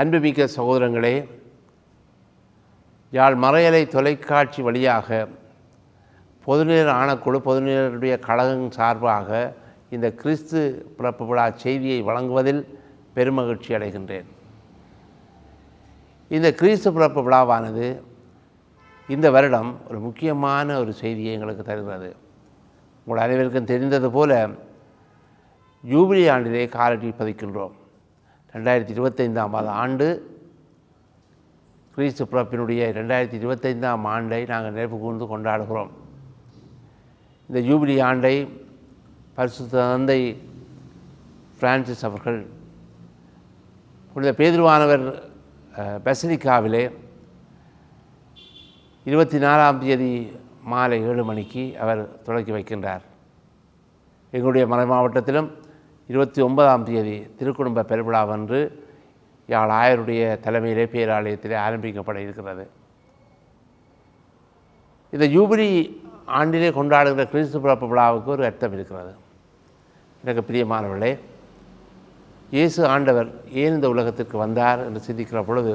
அன்புமிக்க சகோதரங்களே யாழ் மறையலை தொலைக்காட்சி வழியாக பொதுநீர் ஆணக்குழு பொதுநேருடைய கழகம் சார்பாக இந்த கிறிஸ்து பிறப்பு விழா செய்தியை வழங்குவதில் பெருமகிழ்ச்சி அடைகின்றேன். இந்த கிறிஸ்து பிறப்பு விழாவானது இந்த வருடம் ஒரு முக்கியமான ஒரு செய்தியை எங்களுக்கு தருகிறது. உங்கள் அனைவருக்கும் தெரிந்தது போல ஜூபிலி ஆண்டிலே காலடி பதிக்கின்றோம். ரெண்டாயிரத்தி இருபத்தைந்தாம் ஆண்டு கிறிஸ்து பிறப்பினுடைய ரெண்டாயிரத்தி இருபத்தைந்தாம் ஆண்டை நாங்கள் நினைவு கூர்ந்து கொண்டாடுகிறோம். இந்த ஜூபிலி ஆண்டை பரிசு தந்தை பிரான்சிஸ் அவர்கள் புனித பேதுருவானவர் பெசலிக்காவிலே இருபத்தி நாலாம் தேதி மாலை ஏழு மணிக்கு அவர் தொடக்கி வைக்கின்றார். எங்களுடைய மலை மாவட்டத்திலும் இருபத்தி ஒன்பதாம் தேதி திருக்குடும்ப பெருவிழாவன்று யாழ் ஆயருடைய தலைமையிலே பேராலயத்திலே ஆரம்பிக்கப்பட இருக்கிறது. இந்த ஜூபிலி ஆண்டிலே கொண்டாடுகிற கிறிஸ்து பிறப்பு விழாவுக்கு ஒரு அர்த்தம் இருக்கிறது. எனக்கு பிரியமானவர்களே இயேசு ஆண்டவர் ஏன் இந்த உலகத்திற்கு வந்தார் என்று சிந்திக்கிற பொழுது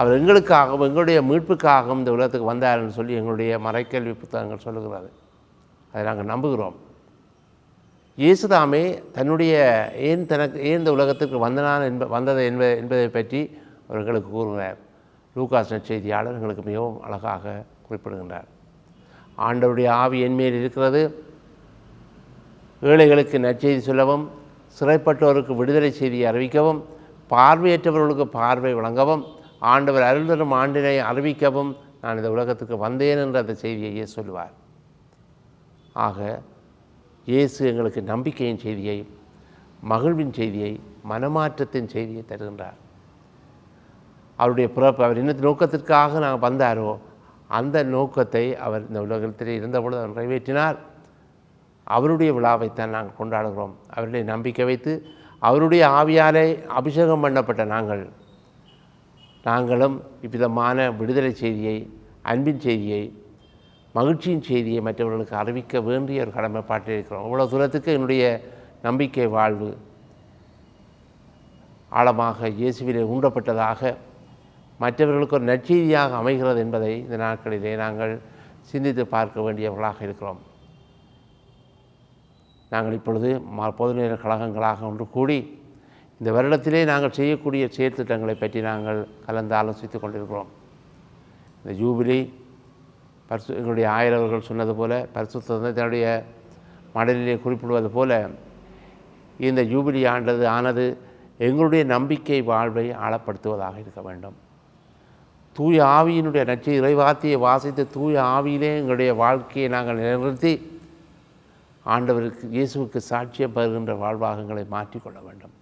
அவர் எங்களுக்காகவும் எங்களுடைய மீட்புக்காகவும் இந்த உலகத்துக்கு வந்தார் என்று சொல்லி எங்களுடைய மறைக்கல்வி புத்தகங்கள் சொல்லுகிறது. அதை நாங்கள் நம்புகிறோம். இயேசுதாமே தன்னுடைய ஏன் தனக்கு ஏன் இந்த உலகத்திற்கு வந்தனான் என்ப வந்தது என்ப என்பதை பற்றி அவர்களுக்கு கூறுகிறார். லூகாஸ் நற்செய்தியாளர் எங்களுக்கு மிகவும் அழகாக குறிப்பிடுகின்றார். ஆண்டவருடைய ஆவி என்மேல் இருக்கிறது. ஏழைகளுக்கு நற்செய்தி சொல்லவும் சிறைப்பட்டோருக்கு விடுதலை செய்தியை அறிவிக்கவும் பார்வையற்றவர்களுக்கு பார்வை வழங்கவும் ஆண்டவர் அருள் தரும் ஆண்டினை அறிவிக்கவும் நான் இந்த உலகத்துக்கு வந்தேன் என்ற அந்த செய்தியையே சொல்லுவார். ஆக இயேசு எங்களுக்கு நம்பிக்கையின் செய்தியை மகிழ்வின் செய்தியை மனமாற்றத்தின் செய்தியை தருகின்றார். அவருடைய பிறப்பு அவர் என்ன நோக்கத்திற்காக நாங்கள் வந்தாரோ அந்த நோக்கத்தை அவர் இந்த உலகத்தில் இருந்தபொழுது அவர் நிறைவேற்றினார். அவருடைய விழாவைத்தான் நாங்கள் கொண்டாடுகிறோம். அவருடைய நம்பிக்கை வைத்து அவருடைய ஆவியாலே அபிஷேகம் பண்ணப்பட்ட நாங்கள் நாங்களும் இவ்விதமான விடுதலை செய்தியை அன்பின் செய்தியை மகிழ்ச்சியின் செய்தியை மற்றவர்களுக்கு அறிவிக்க வேண்டிய ஒரு கடமைப்பாட்டில் இருக்கிறோம். இவ்வளோ தூரத்துக்கு என்னுடைய நம்பிக்கை வாழ்வு ஆழமாக இயேசுவிலே ஊண்டப்பட்டதாக மற்றவர்களுக்கு ஒரு நற்செய்தியாக அமைகிறது என்பதை இந்த நாட்களிலே நாங்கள் சிந்தித்து பார்க்க வேண்டியவர்களாக இருக்கிறோம். நாங்கள் இப்பொழுது ம பொதுநேர கழகங்களாக ஒன்று கூடி இந்த வருடத்திலே நாங்கள் செய்யக்கூடிய செயற்திட்டங்களை பற்றி நாங்கள் கலந்து ஆலோசித்து கொண்டிருக்கிறோம். இந்த ஜூபிலி பரிசு எங்களுடைய ஆயிரவர்கள் சொன்னது போல பரிசுத்த தன்னுடைய மடலிலே குறிப்பிடுவது போல இந்த ஜூபிலி ஆண்டது ஆனது எங்களுடைய நம்பிக்கை வாழ்வை ஆழப்படுத்துவதாக இருக்க வேண்டும். தூய ஆவியினுடைய நச்சு இறைவார்த்தையை வாசித்து தூய ஆவியிலே எங்களுடைய வாழ்க்கையை நாங்கள் நிலைநிறுத்தி ஆண்டவருக்கு இயேசுவுக்கு சாட்சியம் பெறுகின்ற வாழ்வாகங்களை மாற்றிக்கொள்ள வேண்டும்.